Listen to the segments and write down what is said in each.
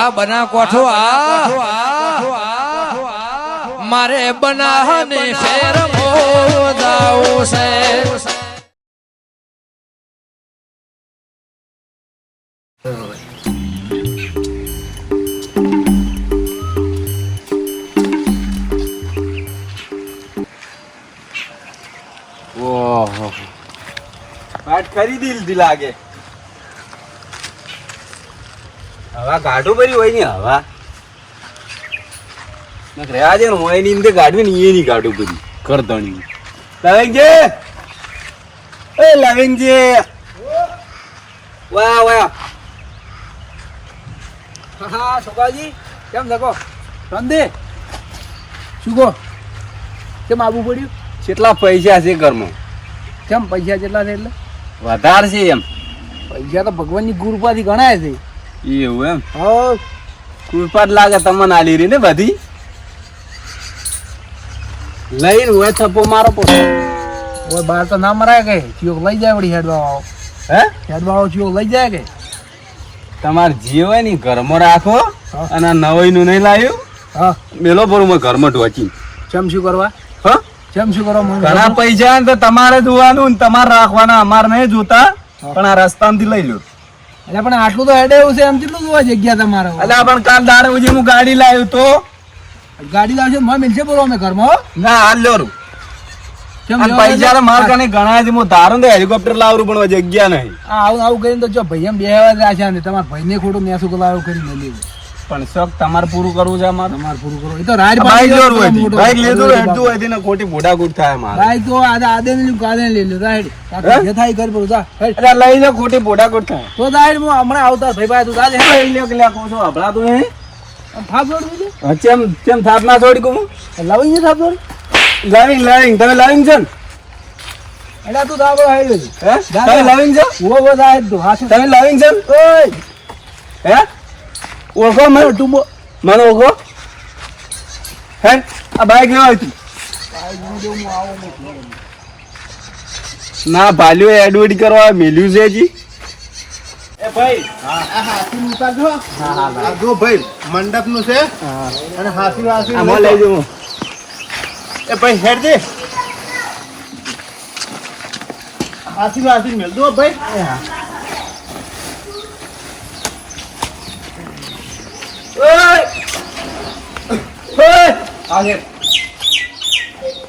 આ બના કોઠો આ મારે બનાહને શેર મોદાવું છે ઓહો પાટ ખરીદી લીધી લાગે હવા ગાઢું ભરી હોય ને હવા. રહ્યા છે ને હું એની અંદર ગાઢવી ને એની ગાઢું ભરી. કરતણી લવિંગજી એ લવિંગજી વાહ વાહ. હા છોકરાજી કેમ થકો? રંદે શું કહો? કેમ આવવું પડ્યું? કેટલા પૈસા છે ઘરમાં. કેમ પૈસા કેટલા છે એટલે? વધારે છે એમ. પૈસા તો ભગવાનની કૃપાથી ગણાય છે. એવું એમ? હા. કૃપા જ લાગે તમને આલી રહી ને બધી? લઈને હોય થપ્પો મારો પોતે ઓય બહાર તો ના મરાય કે. ચિયોક લઈ જાય વળી હેડવા વાળો હે? હેડવા વાળો ચિયોક લઈ જાય કે. તમારે જે હોય ને ઘરમાં રાખો. અને નવાઈ નું નહીં લાવ્યું? હા. મેલો ભરું મેં ઘરમાં ઢોચી. ચમ શું કરવા? હા? ચમ શું કરવા ઘણા પૈસા તો તમારે જોવાનું ને તમારે રાખવાના. અમારે નહીં જોતા. પણ આ રસ્તામાંથી લઈ લો એટલે પણ આટલું તો હેડે એવું છે એમ કેટલું જોવા જગ્યા તમારે? એટલે પણ કાલ દાડે ઉજી હું ગાડી લાવ્યો તો. ગાડી લાવજો મને મિલશે બોલો અમે ઘરમાં. ના હાલ લ્યો પૈસા માર કને ઘણા છે હું ધારું તો હેલિકોપ્ટર લાવરું પણ જગ્યા નહીં. આવું આવું કરીને તો જો ભાઈ એમ બે આવ્યા છે ને તમારા ભાઈને ખોટું મેસું કલાવ કરી મેલી. પણ શોખ તમારે પૂરું કરવું છે અમારે? તમારે પૂરું કરવું એ તો રાજ બાઈક લેવું મોટો બાઈક લીધું હેડતું હોય ને ખોટી ભોડાકૂટ થાય મારે. બાઈક તો આદે આદે ને કાદે લઈ લ્યો. રાઈડ? જે થાય કરી પડું. જા. એટલે લઈ લે ખોટી ભોડાકૂટ થાય. તો રાઈડ હું હમણાં આવતા ભાઈ ભાઈ તું જાજે લઈ લે કે લે કહું છું હભળાતું નહીં હે. થાપ જોડી દીધું? ચેમ ચેમ થાપ ના જોડી કહું લાવી છે થાપ જોડી? લાવી લાવી તમે લાવિંગ છો ને? એટલે તું દાબો હાઈ લેજે. હે? તમે ના. લાવિંગ છો? ઓ હેડ તું. હાથે. તમે લાવિંગ છો ઓય, હે? ઓળખો મને તું મને ઓળખો હે? આ બાઈક લેવા આવ્યું ના ભાલ્યો એડવર્ટ કરવા મેલ્યું છે જી એ ભાઈ. આ જો ભાઈ મંડપનું છે અને હાથી હાસી આમાં લઈ જવું. એ ભાઈ હેડ દે. હાસી હાસી મેલ દો ભાઈ.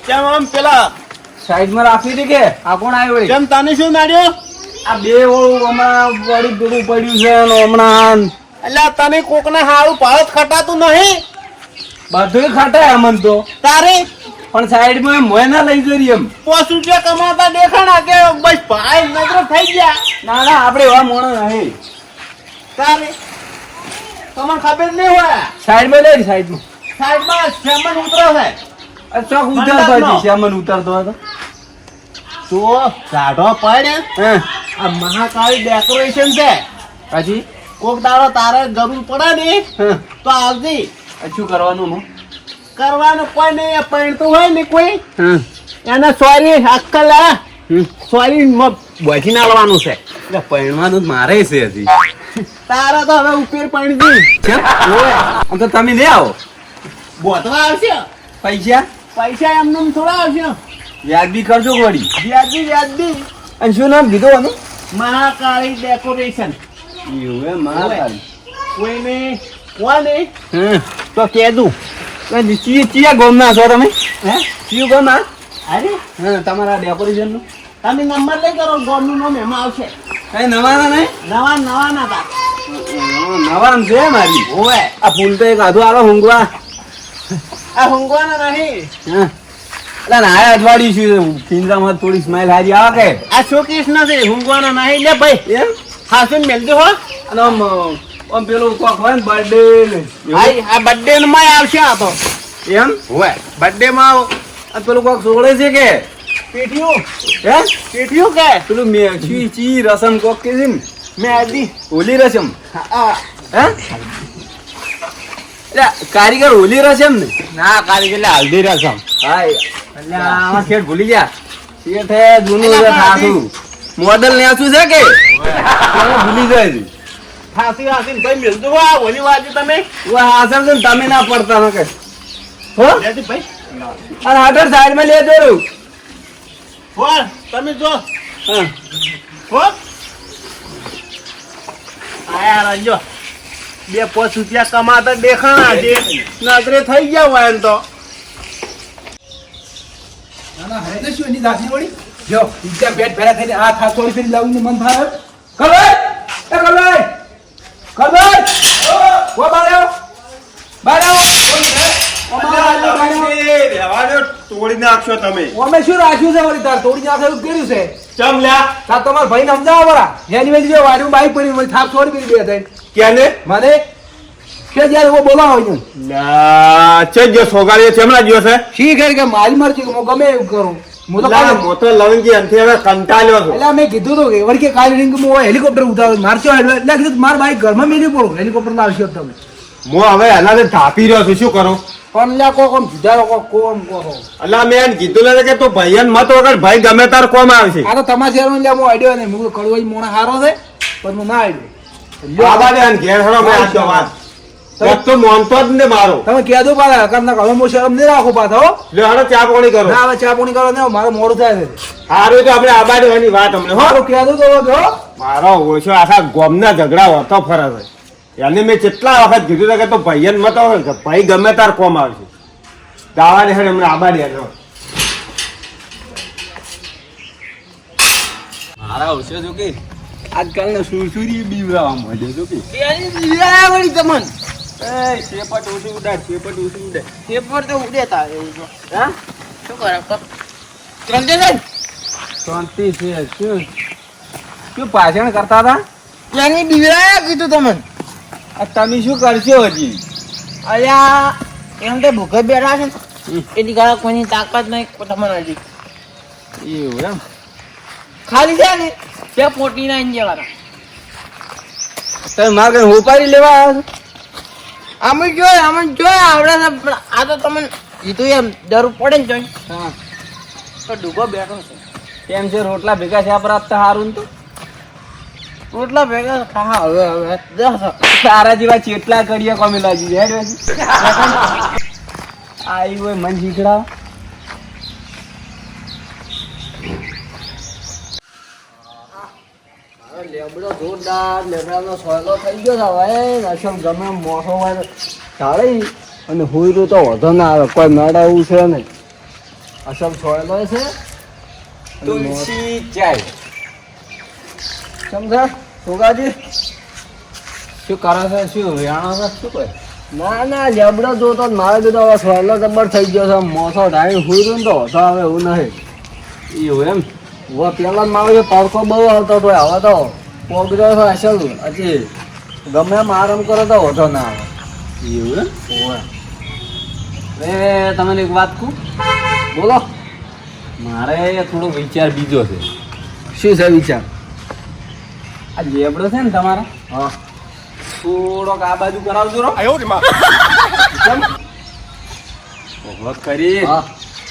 કેમ આમ પેલા? સાઈડમાં રાખી હતી કે? આ કોણ આવ્યો કેમ તને શું નાડ્યો? આ બે ઓળું હમણાં વળી પેલું પડ્યું છે અને હમણાં એટલે તને કોક ને હારું પાળત ખટાતું નહીં? બધું ખાટાય અમન તો. તારે? પણ સાઈડમાં મોય ના લઈ જરી એમ. પાંચ રૂપિયા કમાતા દેખાણા કે બસ ભાઈ નજર થઈ ગયા? ના ના આપણે એવા મોણો નહીં. તારે? તમને ખબર જ નહીં હોય? સાઈડમાં લઈ સાઈડમાં. સાઈડમાં સેમન ઉતરો છે ચોક ઉતરતો મંડપનો. શ્યામન ઉતરતો હતો તો. કાઢો પડે. આ મહાકાળી ડેકોરેશન છે. પછી કોક દાડો તારે જરૂર પડે ને તો આવજી. શું કરવાનું હું કરવાનું કોઈ નહીં એ હોય ને કોઈ. એને સોરી અક્કલ. સોરી બોથી નાલવાનું છે. જ મારે છે હજી. તારા તો હવે ઉપેર પાણી? તો તમે લઈ આવો. બોધવા આવશે. પૈસા? પૈસા એમને એમ થોડા આવશે. વ્યાજબી કરજો વળી. વ્યાજબી વ્યાજબી. અને શું નામ કીધું આનું? મહાકાળી ડેકોરેશન. એવું એમ મહાકાળી. કોઈને કોને તો કેદું ચિયા ગોમના છો તમે? હે? ચિયું ગોમના અરે. હા તમારા ડેકોરેશનનું? તમે નંબર લઈ કરો ગોમનું નામ એમાં આવશે. કઈ નવાના નહીં નવા નવા ના તા નવા છે મારી. ઓવે આ ફૂલ તો એક આધું આલો હુંગવા. આ ઊંઘવાના નહીં. એટલે ના અઠવાડિયું છું? પિંજરામાં થોડી સ્માઈલ હારી આવે કે? આ શોકેસ નથી ઊંઘવાના નહીં. લે ભાઈ. એમ? હાસુન મેલજો હો. અને આમ આમ પેલું કોક હોય ને બર્થડે આ આ બર્થડે માં આવશે આ તો. એમ? ઓવે બર્થડે માં પેલું કોક સોળે છે કે? પેટીયું હે? પેટીયું કે? પેલું મે ચી રસમ કોક કે છે ને? હોલી રસમ. આ. હે? એટલે કારીગર હોલી એમ ને ના કારીગર એટલે હલ્દી રસ એમ એટલે આમાં શેઠ ભૂલી ગયા. શેઠ જૂનું છે આપણે મોડલ ને આસું છે કે? ભૂલી જાય ભાઈ ઓલી તમે? વા આસમ છે તમે ના પડતા હો કે. હો? ભાઈ. અને હાટર સાઈડમાં લેજો રૂ. બોલ તમે જો. હા. હો. આયા રંજો બે પાંચ રૂપિયા કમાતા દેખાણા છે. નગરે થઈ ગયા હોય એમ તો. ના, ના. તોડી નાખશો તમે. ઓમે શું રાખ્યું છે વળી તાર? તોડી નાખે એવું કર્યું છે. ચમ લ્યા. તાર તમારા ભાઈને સમજાવો બરા એની વચ્ચે જો બાઈક પડી થાપ છોડી પેલી બે થઈને. કેને મને કે જ્યારે હું બોલાવો. લા છે જો સોગાડીએ ચેમલા ગયો છે. શી ખબર કે મારી મરજી હું ગમે એવું કરું? હું તો લવંગી અંતે હવે કંટાળ્યો છું. એટલે મેં કીધું તો કે વળી કે કાલે રિંગ હું હેલિકોપ્ટર ઉતારું મારશો એટલે કીધું માર બાઈક ઘરમાં મેલી પડું હેલિકોપ્ટર લાવશો તમે. હું હવે એનાથી ધાપી રહ્યો છું શું કરું? પણ લ્યા કો કોમ જુદારો કોક કોમ કોકો અલા મેં એને કીધું ને કે તું ભાઈ મત વગર ભાઈ ગમે તાર કોમ આવશે. આ તો તમારા શહેરમાં લ્યા હું આઈડિયો નહીં હું કડવાઈ મોણા હારો છે પણ હું ના આઈડિયો આવા દે ઘેર હેડો મેં આજ વાત. એક તો મોનતો જ ને મારો. તમે કહે દો પાછા કરના હવે હું શરમ નહીં રાખું પાછા લે ચા પાણી કરો. ના હવે ચા પાણી કરો ને મારે મોડું થાય છે. સારું તો આપણે વાત હો. મારું દો તો હવે મારો ઓછો આખા ગોમના ઝઘડા હોતો ફરે છે. એને મેં કેટલા વખત કીધું કે તો ભાઈ મતો કે ભાઈ ગમે તાર કોમ આવશે. દાવા દે હમણાં આબા હેડો મારા ઓછો જો કે આજકાલના સુરસુરી બીવરાવા માંડે જો કે. વળી તમન એ શેપટ ઉડી ઉડાડ શેપટ ઉડી ઉડાડ શેપટ તો ઉડેતા એ જો હા? શું કરે તો રંજન શાંતિ છે શું? શું પાછળ કરતા હતા? ત્યાંની બીવરાયા કીધું તમને. આ તમે શું કરશો હજી? અલ્યા એમ તો ભૂખે બેઠા છે ને. એની ગાળા કોઈની તાકાત નહીં તમને હજી. એવું એમ? ખાલી છે ને તે પોટી ના વાળા તમે મારે કઈ હોપારી લેવા આવ્યા છો? જોય અમે જોય આવડે પણ આ તો તમને કીધું એમ જરૂર પડે ને જોઈ હા. તો ડૂબો બેઠો છે. કેમ છે રોટલા ભેગા છે આપણા આપતા હારું ને તો? રોટલા ભેગા ખા હવે હવે. તારા જેવા ચેટલા કરીએ કોમી લાગી હેડ આવી હોય મન શીખડાવ લેબડો જોરદાર લેબડાનો સોયલો થઈ ગયો છે હવે. અસલ ગમે મોસો હોય ઢાળી અને હુયરું તો વધો ના આવે કોઈ નડે એવું છે નહીં. અસલ સોયલો છે. તુલસી ચાય. સમજા સોગાજી? શું કરો છો? શું વેણો છે? શું કરે ના ના લેબડો જોતો મારે કીધું હવે સોયલો જબર થઈ ગયો છે. મોસો ઢાળી હુયરું તો વધો આવે એવું નહીં. એવું એમ? હવે પેલા મારો જે તડકો બહુ આવતો હતો. હવે તો પોગરો છે અસલ હજી ગમે એમ આરામ કરો તો વધો ના આવે. એવું એ તમને એક વાત કહું? બોલો. મારે થોડો વિચાર બીજો છે. શું છે વિચાર? આ લેબડો છે ને તમારા? હા. થોડોક આ બાજુ કરાવજો રો ઓહો, કરી હા.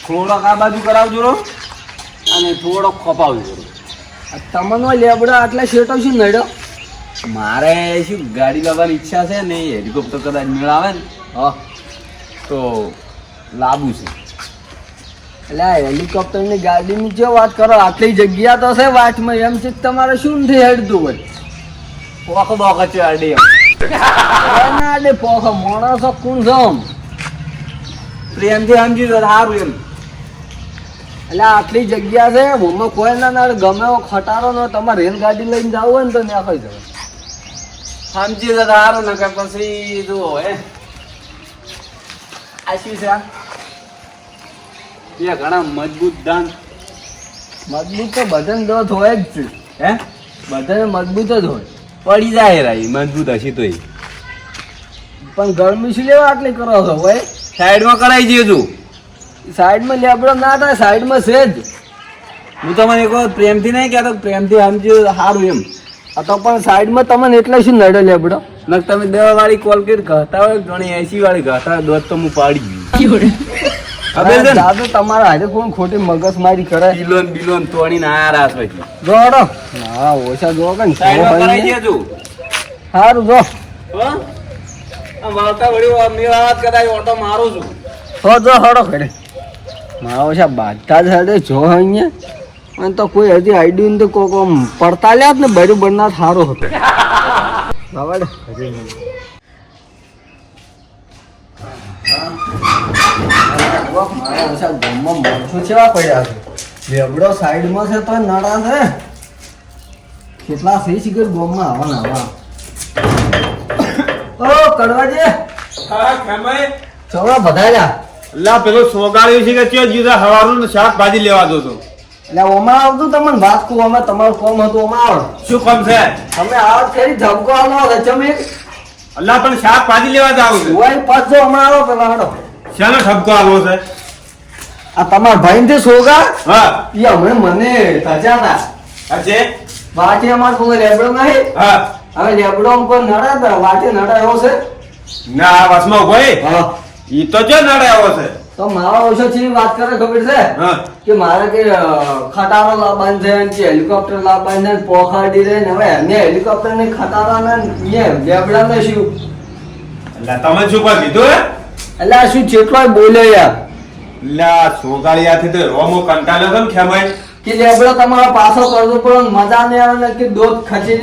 થોડોક આ બાજુ કરાવજો રો અને થોડોક ખોપાવી રો આ લેબડો આટલા શેટો શું નડ્યો? મારે શું ગાડી લાવવાની ઈચ્છા છે ને હેલિકોપ્ટર કદાચ મેળાવે ને હા. તો લાવવું છે. એટલે આ હેલિકોપ્ટરની ગાડીની જે વાત કરો આટલી જગ્યા તો છે વાટમાં એમ છે કે તમારે શું નથી હેડતું હોય. પોખ બોખ ચાડી ના પોખ મોણસો કુણ છો? પ્રેમથી સમજી તો સારું એમ. એટલે આટલી જગ્યા છે મોમાં કોઈ ના ના ગમે એવો ખટારો નો તમારે રેલગાડી લઈને જવું હોય ને તો ત્યાં કઈ જવાય સમજી તો સારું ને કે પછી જુઓ હે. આ શું છે? ત્યાં ઘણા મજબૂત દાંત. મજબૂત તો બધાને દોત હોય જ છે હે? બધાને મજબૂત જ હોય. પડી જાય રાઈ મજબૂત હશે તોય પણ ગરમી શું લેવા આટલી કરો છો ભાઈ? સાઈડમાં કરાઈ દેજો તું. સાઈડમાં લેબડો ના થાય સાઈડમાં છે જ. હું તમને એક વખત પ્રેમથી નહીં કહેતો પ્રેમથી સમજી સારું એમ. આ તો પણ સાઈડમાં તમને એટલે શું નડે લેબડો નક તમે દવા વાળી કોલ કરી ઘતા હોય ઘણી એસી વાળી હોય દોત તો હું પાડી ગયું. તમારા હાથે કોણ ખોટી મગજમારી કરે? બિલોન બિલોન તોડીને આયા રાસ પછી જોડો. હા ઓછા જો કે સારું જો. વાળતા વળી મેળાવત કદાચ ઓટો મારું છું. હો જો હડો ખડે મારો છે બધા જ હડે જો અહીંયા. અને તો કોઈ હજી આઈડી તો કોક પડતા લ્યા જ ને બરું બનનાર સારો હતો. બાબા સાઈડમાં છે તો નડા છે. કેટલા સહી શીખર ગોમમાં આવા ઓ કડવાજી. હા ખેમાઈ ચલો બધા લા પેલો સોગાડ્યું છે કે ચો જીધા હવારનું શાકભાજી લેવા દો તો. એટલે ઓમાં આવતું તમને વાત કહું અમે તમારું કોમ હતું ઓમાં આવો. શું કામ છે? તમે આવો ફેરી ધબકો આવો રચમ એક અલ્લા પણ શાકભાજી લેવા જાવ છું. હોય પાછો અમાર આવો પેલા હડો. શાનો ધમકો આવો છે? આ તમારા ભાઈ ને સોગા હા. એ અમે મને તજા હતા અજે વાટે અમાર કોઈ લેબડો નહીં. હા. હવે લેબડો કોઈ નડા વાટે નડા એવો છે. ના આ વસમાં ભાઈ હા. ઈ તો જે નડે આવો છે. તો મારા ઓછો છે વાત કરે ખબર છે? કે મારે કે ખટારો લાવવાનું છે કે હેલિકોપ્ટર લાવવાનું છે પોખાડી દે ને હવે એમને હેલિકોપ્ટર ને ખટારા ને બેબડા ને શું એટલે તમે શું પણ કીધું હે? એટલે આ શું જેટલો બોલે યાર? લા સોગાળિયાથી તો રોમો કંટાળ્યો કેમ ખેમાય કે લેબડો તમારો પાછો કરજો પણ મજા નહીં આવે ને કે દોધ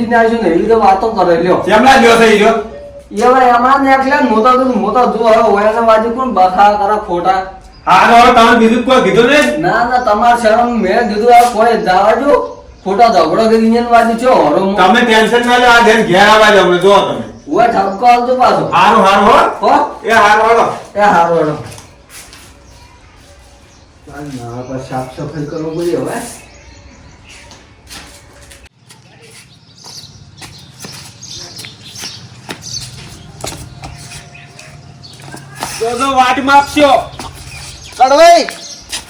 ને આવ્યો ને એવી રીતે વાતો કરે લ્યો. કેમના લ્યો થઈ ઈ રહ્યો? એ હવે એમાં ને એટલે મોટા તો મોટા જો હવે હોય ને બાજુ કોણ બખા કરે ખોટા? હારો હવે તમે બીજું કોઈ કીધું ને ના ના તમારા શરમ મેં કીધું આ કોઈ જવા જો. ખોટા ઝઘડો કરી ને બાજુ છો હરો તમે ટેન્શન ના લો આ ઘેર ઘેર આવવા દો અમને જુઓ તમે. હું ઠપકો આવજો પાછો. હારું હારું હો. હો? એ હારું હાલો. એ હારો હેડો ના બસ સાફ સફાઈ કરવો પડે હવે. તો વાટ માપશો. કડવાઈ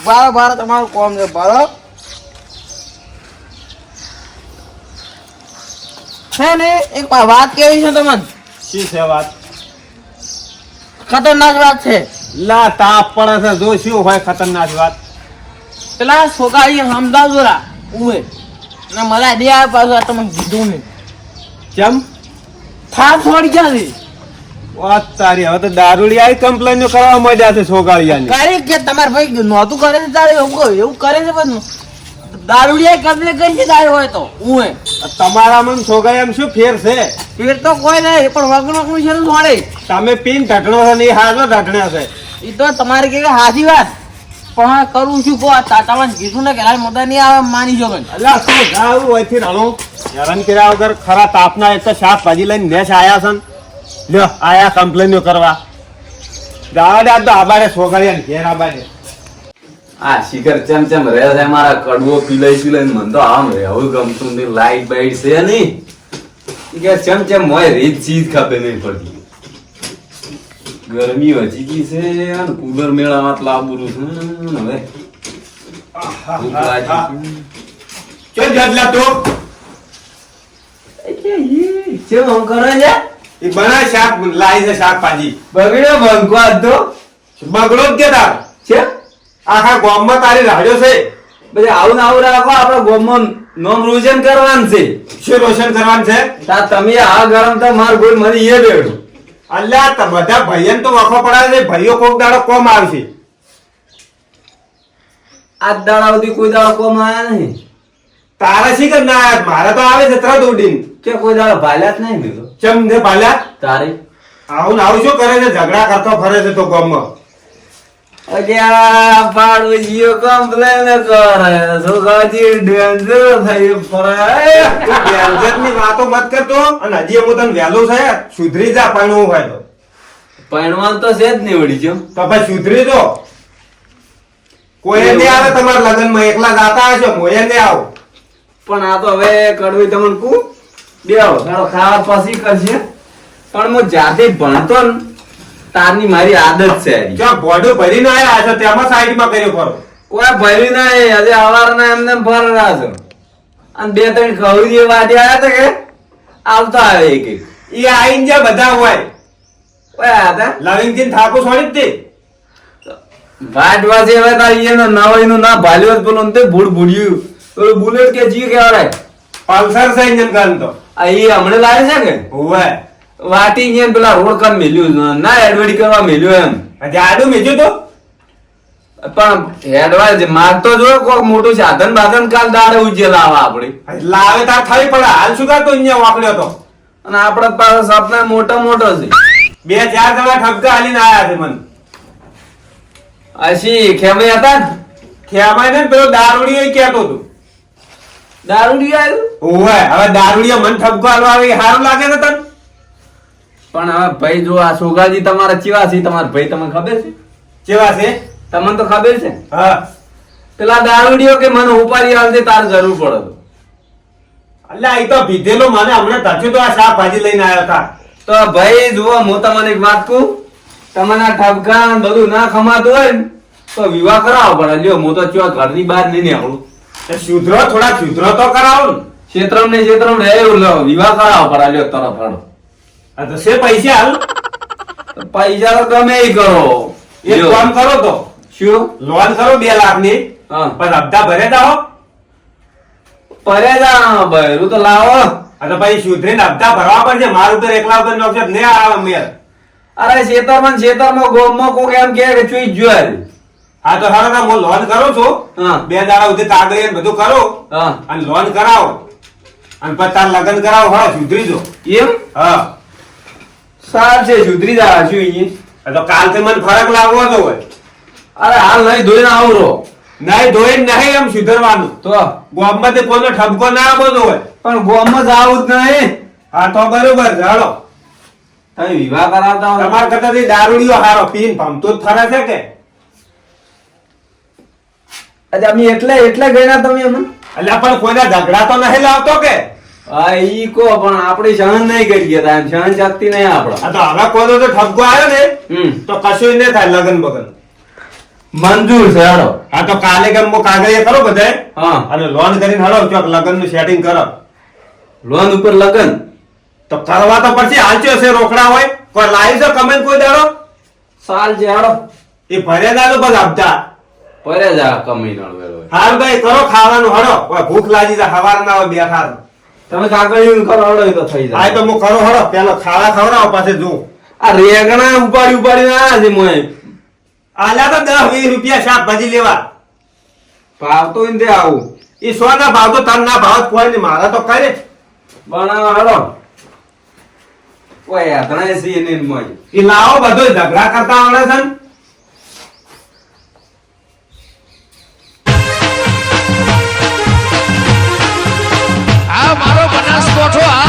બાર બાર તમારું કોમ છે બારો છે ને એક વાત કેવી છે તમને? શી છે વાત? ખતરનાક વાત છે. લા તાપ પડે છે જો શું હોય ખતરનાક વાત. પેલા છોકરી રા ઉમે ને મને દે આ પાછું તમને કીધું ને કેમ? થાપ છોડી ક્યાંથી વાત તારી. હવે તો દારૂડી આવી કમ્પ્લેન કરવા માંડ્યા છે સોગાળિયાની. કરી કે તમારે ભાઈ નોતું કરે છે તારે એવું એવું કરે છે બધું? દારૂડિયા કબલે કરી છે તારે હોય તો ઉમે તમારામાં સોગાળિયામાં શું ફેર છે? ફેર તો કોઈ નહીં પણ વગણ વગણ છે ને થોડે તમે પીન ઢટણો છે ને એ હાજો ઢટણ્યા છે. એ તો તમારે કે હાજી વાત. પણ હા કરું છું કહો તા કીધું ને કે હાલ મદા નહીં આવે માની જો એટલે શું ગાવું હોયથી રણું હેરાન કર્યા વગર ખરા તાપના એક તો શાકભાજી લઈને નેસ આયા છે ને. લ્યો આયા કમ્પ્લેન કરવા. આ તો આબાડે સોગાળિયા ઘેર આબાડે આ શિખર ચમ ચમ રહે છે મારા કડવો પીલાઈ પીલાઈ મને તો આમ રહેવું ગમતું નહીં લાઈટ બાઈટ છે નહીં. કે ચમ ચમ મોય રીત ચીજ ખબર નહીં પડતી. ગરમી વધી ગઈ છે અને કુલર મેળામાં લાવવું છે હવે. ચલ ચો તો? છે. ચેમ કરે છે? એ બના શાક લાવી છે શાકભાજી. બગડ્યો બંકો આધો બગડો જ કે તાર. છે? આખા ગામમાં તારી રાડ્યો છે. પછી આવું ને આવું રાખો આપડે ગોમમાં નોમ રોશન કરવાનું છે. શું રોશન કરવાનું છે? તા તમે આ ગરમ તો માર ગોળ મને એ બેડું. અલ્યા તો બધા ભાઈઓને તો વખો પડાવે છે. ભાઈઓ કોક દાડો કોમ આવશે આ દાડા સુધી કોઈ દાડો કોમ આવ્યા નહીં. તારા શી કર ના મારા તો આવે છે તરત ઉડીને કે કોઈ દાડો ભાલ્યા જ નહીં મેં તો. ચમ ને ભાલ્યા? તારે. આવું ને આવું શું કરે છે? ઝઘડા કરતો ફરે છે તો ગામમાં. અલ્યા પાડોશીઓ કમ્પ્લેન કરે. છોકરાજી ડેન્જર થઈ પડે ની વાતો મત કરતો અને હજી હું તને વહેલું છે સુધરી જા પણ હોય તો પૈણવાન તો છે જ નહીં ચમ તો ભાઈ સુધરી જો. કોઈ નહીં આવે તમારા લગ્નમાં એકલા જાતા હશો મોયે નહીં આવો. પણ આ તો હવે કડવી તમને કુ બેહો ચાલો ખાવા પછી કરશે પણ હું જાતે ભણતો ને તારની મારી આદત છે હારી. જ્યાં ભરી ના આયા હશો? તેમાં સાઈડમાં કર્યો ફરો. ભર્યું ના એ હજે હવારના એમને ભર છે. અને બે ત્રણ ખવડી વાડી આવ્યા હતા કે? આવતા આવે એક એક. એ આઈને જ્યાં બધા હોય. ઓય આયા હતા. લવિંગથી થાપો છોડી જ દે. વાટ વાજે હવે તાર નવાઈનું ના ભાલ્યો જ પેલું તે ભૂડ ભૂડ્યું. પેલું બુલેટ કે જી કેવાય પલ્સર છે ઇન્જન કાન તો. ઈ હમણે લાવે છે કે? હોવે. વાટી ને પેલા રોડ કામ મેલ્યું ના એડવર્ટી કરવા મેલ્યું એમ. હજી આડું મેજ્યું તો પણ એડવાન્સ માગતો જો કોક મોટું સાધન બાધન કાલ દાડે ઉજે લાવા આપણે લાવે તાર થઈ પડે. હાલ શું કરતો અહીંયા વાપર્યો તો? અને આપડા પાસે સપના મોટો મોટો છે. બે ચાર જણા ઠપકા હાલીને આયા છે મને. આશી ખેમે હતા ખેમાય ને પેલો દારૂડી કેતો હતો. દારૂડી આવ્યું? ઓવે હવે દારૂડિયો મને ઠપકો હાલવા આવે સારું લાગે ને તને? પણ હવે ભાઈ જો આ સોગાજી તમારા ચીવા છે તમારા ભાઈ તમને ખબર છે? ચેવા છે? તમને તો ખબર છે? હા. પેલા દારૂડીઓ કે મને ઉપાડી આવશે તાર જરૂર પડે અલ્યા એ તો પીધેલો મને હમણાં તચ્યું તો આ શાકભાજી લઈને આવ્યો હતા. તો ભાઈ જુઓ હું તમને એક વાત કહું. તમને આ ઠપકા બધું ના ખમાતું હોય ને તો વિવાહ કરાવો પડે લ્યો હું તો ચો ઘરની બહાર નહીં નીકળું. સુધરો થોડા સુધરો તો કરાવો ને. ક્ષેત્રમ ને ક્ષેત્રમ રે ઉલ્લો વિવાહ કરાવો પર આલ્યો તરફ આ તો છે પૈસા હાલ. પૈસા તો ગમે ઈ કરો. એક કામ કરો તો. શું? લોન કરો બે લાખની પણ હપ્તા ભરે જાઓ ભરે જા ભર્યું તો લાવો. તો પછી સુધરીને હપ્તા ભરવા પડશે. મારું તો એકલા ઉપર નોકર નહીં આવે મેર અરે ખેતરમાં ને ખેતરમાં ગોમમાં કોક એમ કે ચૂઈ જ્વાર હા તો હારો ના હું લોન કરું છું. હા. બે દાડા સુધી કાગળ બધું કરો. હા. અને લોન કરાવો. અને પછી તાર લગ્ન કરાવો હા સુધરી જો. એમ? હા. સાર છે સુધરી જા હજુ અહીંયા. તો કાલથી મને ફરક લાગવો તો હોય. અરે હાલ નહીં ધોઈને આવરો નહીં ધોઈ નહીં એમ સુધરવાનું. તો? ગોમમાં તે કોઈનો ઠપકો ના આવતો હોય. પણ ગોમમાં જ આવું જ નહીં. હા તો બરોબર ચાલો તમે વિવાહ કરાવતા તમારા કરતા દારૂડીઓ હારો પીન ભમતો જ ફરે છે કે? અરે અમે એટલે એટલે ગયના તમે અમે એટલે પણ કોઈને ઝઘડા તો નહીં લાવતો કે? હા ઈ કો પણ આપણે સહન નહીં કરી ગયા એમ સહન શક્તિ નહીં આપડે આ તો હવે કોઈનો તો ઠપકો આવ્યો ને તો કશું નહીં થાય લગન બગન. મંજૂર છે હાલો. હા તો કાલે હું કાગળિયા કરો બધાય. હા. અને લોન કરીને હાલો ચોક લગનનું સેટિંગ કરો. લોન ઉપર લગન? તો કરવા તો પછી હાલચો છે રોકડા હોય. કોઈ લાવી છે કમેન્ટ કોઈ દાડો? સાલ છે હાલો. એ ભરે દાડો બસ આપતા પરે જા કમી નળ વેલો હાલ ભાઈ કરો ખાવાનું હડો કોઈ ભૂખ લાગી જા હવાર ના હોય બેઠા તમે કાગળિયું કરો હડો તો થઈ જાય. તો હું કરો હડો પેલો ખાવા ખવડાવો પાસે જો આ રેગણા ઉપાડી ઉપાડી ના છે મોય આલ્યા તો 10 20 રૂપિયા શાકભાજી લેવા. ભાવ તો ઇન દે આવું. એ સો ના ભાવ તો તન ના ભાવ કોઈ નહીં મારા તો કરે. બનાવો હાલો કોઈ યાતના છે ને મોય એ લાવો બધો ઝઘડા કરતા આવડે છે ને. 我出。